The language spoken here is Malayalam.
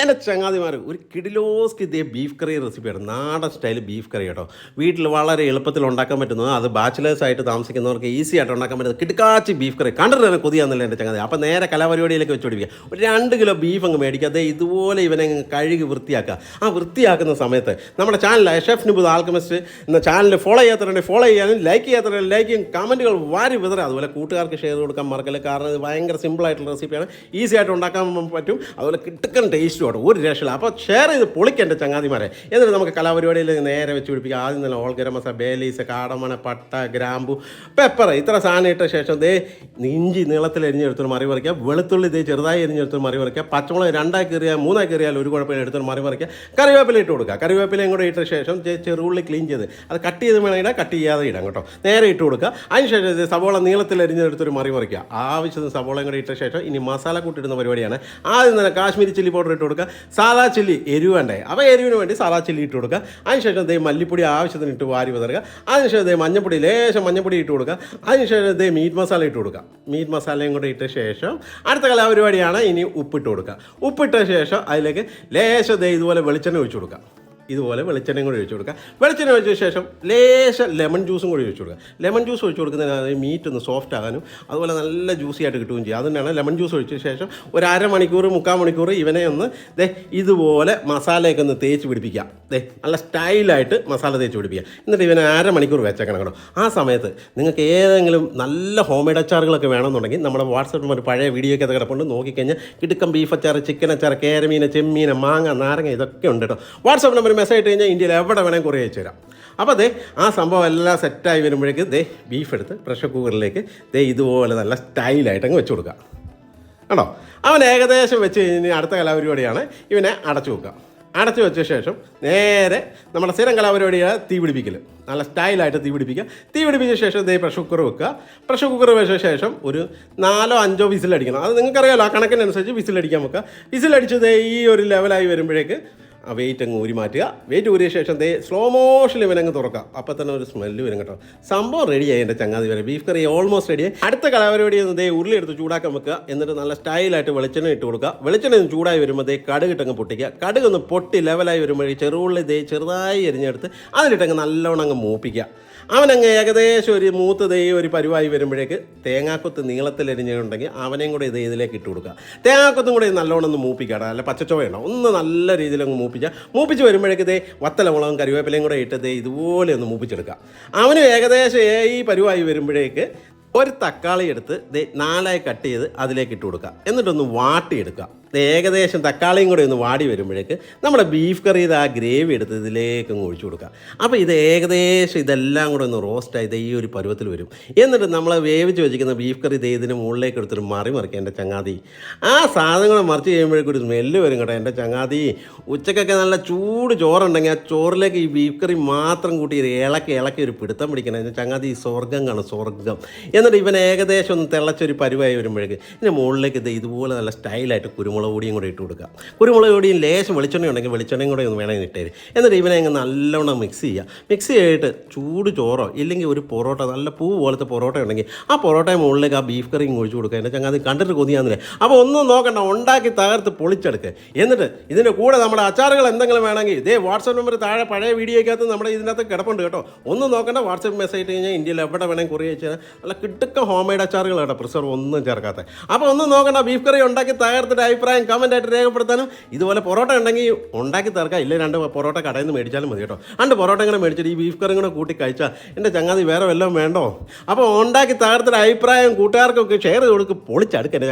എന്റെ ചങ്ങാതിമാർ ഒരു കിഡിലോസ്ക്ക് ഇതേ ബീഫ് കറി റെസിപ്പിയാണ് നാടൻ സ്റ്റൈൽ ബീഫ് കറി കേട്ടോ. വീട്ടിൽ വളരെ എളുപ്പത്തിൽ ഉണ്ടാക്കാൻ പറ്റുന്നത് അത് ബാച്ചിലേഴ്സ് ആയിട്ട് താമസിക്കുന്നവർക്ക് ഈസി ആയിട്ട് ഉണ്ടാക്കാൻ പറ്റുന്നത് കിടക്കാച്ചി ബീഫ് കറി കണ്ടിട്ട് തന്നെ കൊതിയാന്നല്ലേ എന്റെ ചങ്ങാതി. അപ്പോൾ നേരെ കലാപരിപാടിയിലേക്ക് വെച്ച് പിടിപ്പിക്കുക ഒരു രണ്ട് കിലോ ബീഫ് അങ്ങ് മേടിക്കുക. അതേ ഇതുപോലെ ഇവനെ കഴുകി വൃത്തിയാക്കുക. ആ വൃത്തിയാക്കുന്ന സമയത്ത് നമ്മുടെ ചാനലിലെ ഷെഫ് നിബുദ് ആൽക്കമിസ്റ്റ് എന്ന ചാനൽ ഫോളോ ചെയ്യാത്തവരുണ്ടെങ്കിൽ ഫോളോ ചെയ്യാനും ലൈക്ക് ചെയ്യാത്തവരുണ്ടെങ്കിൽ ലൈക്കും കമന്റുകൾ വാരി വിതറുക. അതുപോലെ കൂട്ടുകാർക്ക് ഷെയർ കൊടുക്കാൻ മറക്കല്ല. കാരണം ഇത് ഭയങ്കര സിമ്പിളായിട്ടുള്ള റെസിപ്പിയാണ് ഈസി ആയിട്ട് ഉണ്ടാക്കാൻ പറ്റും. അതുപോലെ കിട്ടുക്കൻ ടേസ്റ്റും ആണ് ഒരു രക്ഷയില്ല. അപ്പോൾ ഷെയർ ചെയ്ത് പൊളിക്കേണ്ട ചങ്ങാതിമാരെ. എന്നിട്ട് നമുക്ക് കലാപരിപാടിയിൽ നേരെ വെച്ച് പിടിപ്പിക്കുക ആദ്യം തന്നെ ഓൾഗര മസ ബേലീസ് കാടമണ പട്ട ഗ്രാമ്പു പെപ്പർ ഇത്ര സാധനം ഇട്ട ശേഷം ദേ ഇഞ്ചി നീളത്തിൽ എരിഞ്ഞെടുത്തൊരു മറി പറിക്കുക. വെളുത്തുള്ളി ദേ ചെറുതായി എരിഞ്ഞെടുത്തൊരു മറി പറിക്കുക. പച്ചമുളക് രണ്ടായി കയറിയാൽ മൂന്നായി കയറിയാൽ ഒരു കുഴപ്പമില്ല. എടുത്തൊരു മറി പറിക്കുക. കറിവേപ്പില ഇട്ട് കൊടുക്കുക. കറിവേപ്പിലയും കൂടെ ഇട്ട ശേഷം ചെറുള്ളി ക്ലീൻ ചെയ്ത് അത് കട്ട് ചെയ്ത് വേണം ഇടാം കട്ട് ചെയ്യാതെ ഇടാം കേട്ടോ. നേരെ ഇട്ട് കൊടുക്കുക. അതിനുശേഷം ഇത് സവോള നീളത്തിൽ എരിഞ്ഞെടുത്തൊരു മറി പറിക്കുക. ആവശ്യത്തിന് സവോളയും കൂടെ ഇട്ട ശേഷം ഇനി മസാല കൂട്ടിടുന്ന പരിപാടിയാണ്. ആദ്യം തന്നെ കാശ്മീരി ചില്ലി പൗഡർ ഇട്ട് കൊടുക്കുക. സാദാ ചില്ലി എരിവ് വേണ്ടേ? അപ്പോൾ എരിവിന് വേണ്ടി സാദാ ചില്ലി ഇട്ട് കൊടുക്കുക. അതിനുശേഷം ദേ മല്ലിപ്പൊടി ആവശ്യത്തിന് ഇട്ട് വാരി വിതറുക. അതിനുശേഷം ദേ മഞ്ഞപ്പൊടി ലേശം മഞ്ഞപ്പൊടി ഇട്ട് കൊടുക്കുക. അതിനുശേഷം ദേ മീറ്റ് മസാല ഇട്ട് കൊടുക്കുക. മീറ്റ് മസാലയും കൂടെ ഇട്ട ശേഷം അടുത്ത കലാപരിപാടിയാണ് ഇനി ഉപ്പിട്ട് കൊടുക്കുക. ഉപ്പിട്ട ശേഷം അതിലേക്ക് ലേശം ദേ ഇതുപോലെ വെളിച്ചെണ്ണ ഒഴിച്ചു കൊടുക്കുക. ഇതുപോലെ വെളിച്ചെണ്ണയും കൂടി ഒഴിച്ചു കൊടുക്കുക. വെളിച്ചെണ്ണ ഒഴിച്ച ശേഷം ലേശം ലെമൺ ജ്യൂസും കൂടി ഒഴിച്ചു കൊടുക്കുക. ലെമൺ ജ്യൂസ് ഒഴിച്ചു കൊടുക്കുന്നതിന് മീറ്റ് ഒന്ന് സോഫ്റ്റ് ആകാനും അതുപോലെ നല്ല ജ്യൂസി ആയിട്ട് കിട്ടുകയും ചെയ്യും. അതുതന്നെയാണ് ലെമൺ ജ്യൂസ് ഒഴിച്ച ശേഷം ഒരു അരമണിക്കൂർ മുക്കാൽ മണിക്കൂർ ഇവനെ ഒന്ന് ദേ ഇതുപോലെ മസാലയൊക്കെ ഒന്ന് തേച്ച് പിടിപ്പിക്കുക. ദേ നല്ല സ്റ്റൈലായിട്ട് മസാല തേച്ച് പിടിപ്പിക്കുക. എന്നിട്ട് ഇവനെ അരമണിക്കൂർ വെച്ചേക്കണം കേട്ടോ. ആ സമയത്ത് നിങ്ങൾക്ക് ഏതെങ്കിലും നല്ല ഹോം മെയ്ഡ് അച്ചാറുകളൊക്കെ വേണമെന്നുണ്ടെങ്കിൽ നമ്മുടെ വാട്സപ്പിൽ ഒരു പഴയ വീഡിയോ ഒക്കെ കിടപ്പുണ്ട്. നോക്കിക്കഴിഞ്ഞാൽ കിടുക്കം ബീഫ് അച്ചാർ ചിക്കൻ അച്ചാർ കേരമീൻ ചെമ്മീൻ മാങ്ങ നാരങ്ങ ഇതൊക്കെ ഉണ്ട് കേട്ടോ. വാട്സപ്പ് നമ്പർ മെസ്സേജ് ഇട്ട് കഴിഞ്ഞാൽ ഇന്ത്യയിൽ എവിടെ വേണമെങ്കിൽ കുറേ അയച്ചു തരാം. അപ്പോൾ അതെ ആ സംഭവം എല്ലാം സെറ്റായി വരുമ്പോഴേക്ക് ദേ ബീഫ് എടുത്ത് പ്രഷർ കുക്കറിലേക്ക് ദേ ഇതുപോലെ നല്ല സ്റ്റൈലായിട്ട് അങ്ങ് വെച്ച് കൊടുക്കുക. ആണോ അവൻ ഏകദേശം വെച്ച് കഴിഞ്ഞ് അടുത്ത കലാപരിപാടിയാണ്. ഇവനെ അടച്ചു വെക്കുക. അടച്ചു വെച്ച ശേഷം നേരെ നമ്മുടെ സ്ഥിരം കലാപരിപാടിയാണ് തീ പിടിപ്പിക്കൽ നല്ല സ്റ്റൈലായിട്ട് തീ പിടിപ്പിക്കുക. തീ പിടിപ്പിച്ച ശേഷം ദേ പ്രഷർ കുക്കർ വെക്കുക. പ്രഷർ കുക്കർ വെച്ച ശേഷം ഒരു നാലോ അഞ്ചോ വിസിലടിക്കണം. അത് നിങ്ങൾക്കറിയാമല്ലോ ആ കണക്കിനനുസരിച്ച് വിസിലടിക്കാൻ വെക്കുക. വിസിലടിച്ച് ദേ ഈ ഒരു ലെവലായി വരുമ്പോഴേക്ക് ആ വെയിറ്റ് അങ്ങ് ഊരി മാറ്റുക. വെയിറ്റ് ഊരിയ ശേഷം ദേ സ്ലോ മോഷനിൽ ഇവനങ്ങ് തുറക്കുക അപ്പം തന്നെ ഒരു സ്മെല്ല് വരും കേട്ടോ. സംഭവം റെഡിയായി എന്റെ ചങ്ങാതി വരെ. ബീഫ് കറി ഓൾമോസ്റ്റ് റെഡിയായി അടുത്ത കലാപരിപാടി ദേ ഉരുളി എടുത്ത് ചൂടാക്കാൻ വെക്കുക. എന്നിട്ട് നല്ല സ്റ്റൈലായിട്ട് വെളിച്ചെണ്ണ ഇട്ട് കൊടുക്കുക. വെളിച്ചെണ്ണ ചൂടായി വരുമ്പോൾ ദേ കടുകിട്ടങ്ങ് പൊട്ടിക്കുക. കടുക് ഒന്ന് പൊട്ടി ലെവലായി വരുമ്പോഴേ ചെറുള്ളി ദേ ചെറുതായി എരിഞ്ഞെടുത്ത് അതിലിട്ടങ്ങ് നല്ലോണം അങ്ങ് മൂപ്പിക്കുക. അവനങ്ങ് ഏകദേശം ഒരു മൂത്ത് ദേ ഒരു പരുവായി വരുമ്പോഴേക്ക് തേങ്ങാക്കൊത്ത് നീളത്തിൽ എരിഞ്ഞിട്ടുണ്ടെങ്കിൽ അവനെയും കൂടെ ഇത് ഇതിലേക്ക് ഇട്ട് കൊടുക്കുക. തേങ്ങാക്കൊത്തും കൂടെ നല്ലോണം ഒന്ന് മൂപ്പിക്കുക അല്ല പച്ചച്ചോവ ഉണ്ടോ? ഒന്ന് നല്ല രീതിയിൽ അങ്ങ് മൂപ്പിക്കുക മൂപ്പിച്ച്. വരുമ്പോഴേക്കതേ വത്തല മുളകും കറിവേപ്പിലയും കൂടെ ഇട്ടതേ ഇതുപോലെ ഒന്ന് മൂപ്പിച്ചെടുക്കുക. അവന് ഏകദേശം ഈ പരുവായി വരുമ്പോഴേക്ക് ഒരു തക്കാളി എടുത്ത് നാലായി കട്ട് ചെയ്ത് അതിലേക്ക് ഇട്ട് കൊടുക്കുക. എന്നിട്ടൊന്ന് വാട്ടിയെടുക്കുക. ഏകദേശം തക്കാളിയും കൂടി ഒന്ന് വാടി വരുമ്പോഴേക്ക് നമ്മുടെ ബീഫ് കറി ഇത് ആ ഗ്രേവി എടുത്ത് ഇതിലേക്ക് അങ്ങ് ഒഴിച്ചു കൊടുക്കുക. അപ്പോൾ ഇത് ഏകദേശം ഇതെല്ലാം കൂടെ ഒന്ന് റോസ്റ്റായി ഈ ഒരു പരുവത്തിൽ വരും. എന്നിട്ട് നമ്മൾ വേവിച്ച് വെച്ചിരിക്കുന്ന ബീഫ് കറി ദേ ഇതിന് മുകളിലേക്ക് എടുത്തിട്ട് മറി മറിക്കുക എന്റെ ചങ്ങാതി. ആ സാധനങ്ങൾ മറിച്ച് കഴിയുമ്പോഴേക്കും ഒരു സ്മെല്ല് വരും കേട്ടോ എന്റെ ചങ്ങാതി. ഉച്ചക്കൊക്കെ നല്ല ചൂട് ചോറുണ്ടെങ്കിൽ ആ ചോറിലേക്ക് ഈ ബീഫ് കറി മാത്രം കൂട്ടി ഒരു ഇളക്കി ഇളക്കി ഒരു പിടുത്തം പിടിക്കണം. എന്റെ ചങ്ങാതി സ്വർഗം കാണും സ്വർഗം. എന്നിട്ട് ഇവൻ ഏകദേശം ഒന്ന് തിളച്ചൊരു പരുവായി വരുമ്പോഴേക്ക് ഇതിന്റെ മുകളിലേക്ക് ഇത് ഇതുപോലെ നല്ല സ്റ്റൈലായിട്ട് കുരുമുളക് പൊടിയും കൂടെ ഇട്ട് കൊടുക്കുക. കുരുമുളക് പൊടിയും ലേശം വെളിച്ചെണ്ണ ഉണ്ടെങ്കിൽ വെളിച്ചെണ്ണയും കൂടെ ഒന്ന് വേണമെങ്കിൽ ഇട്ടേര് എന്നിട്ട് ഇവനെ അങ്ങ് നല്ലോണം മിക്സ് ചെയ്യുക. മിക്സ് ചെയ്തിട്ട് ചൂട് ചോറോ ഇല്ലെങ്കിൽ ഒരു പൊറോട്ട നല്ല പൂ പോലത്തെ പൊറോട്ട ഉണ്ടെങ്കിൽ ആ പൊറോട്ടയും മുകളിലേക്ക് ആ ബീഫ് കറിയും ഒഴിച്ചു കൊടുക്കുക. എന്നെ ചങ്ങാതി കണ്ടിട്ട് കൊതിയാന്നില്ലേ അപ്പോൾ ഒന്നും നോക്കണ്ട ഉണ്ടാക്കി തകർത്ത് പൊളിച്ചെടുക്കുക എന്നിട്ട് ഇതിന്റെ കൂടെ നമ്മുടെ അച്ചാറുകൾ എന്തെങ്കിലും വേണമെങ്കിൽ ഇതേ വാട്സപ്പ് നമ്പർ താഴെ പഴയ വീഡിയോയ്ക്കകത്ത് നമ്മുടെ ഇതിനകത്ത് കിടപ്പുണ്ട് കേട്ടോ. ഒന്നും നോക്കണ്ട വാട്സപ്പ് മെസ്സേജ് ഇട്ട് കഴിഞ്ഞാൽ ഇന്ത്യയിൽ എവിടെ വേണമെങ്കിൽ കുറേ അയച്ചാൽ നല്ല കിട്ടുക്ക ഹോം മെയ്ഡ് അച്ചാറുകൾ കേട്ടോ പ്രിസർവ് ഒന്നും ചേർക്കാത്ത. അപ്പോൾ ഒന്നും നോക്കണ്ട ബീഫ് കറി ഉണ്ടാക്കി തകർത്തിട്ട് അഭിപ്രായം കമന്റ് ആയിട്ട് രേഖപ്പെടുത്താനും ഇതുപോലെ പൊറോട്ട ഉണ്ടെങ്കിൽ ഉണ്ടാക്കി തീർക്കാം. ഇല്ല രണ്ട് പൊറോട്ട കടയിൽ നിന്ന് മേടിച്ചാലും മതി കേട്ടോ. രണ്ട് പൊറോട്ട ഇങ്ങനെ മേടിച്ചിട്ട് ഈ ബീഫ് കറി കൂടെ കൂട്ടി കഴിച്ചാൽ എന്റെ ചങ്ങാതി വേറെ വല്ലതും വേണ്ടോ? അപ്പോൾ ഉണ്ടാക്കി തകർത്തിട്ട് അഭിപ്രായം കൂട്ടുകാർക്കൊക്കെ ഷെയർ ചെയ്ത് കൊടുക്ക് പൊളിച്ചടുക്കന്റെ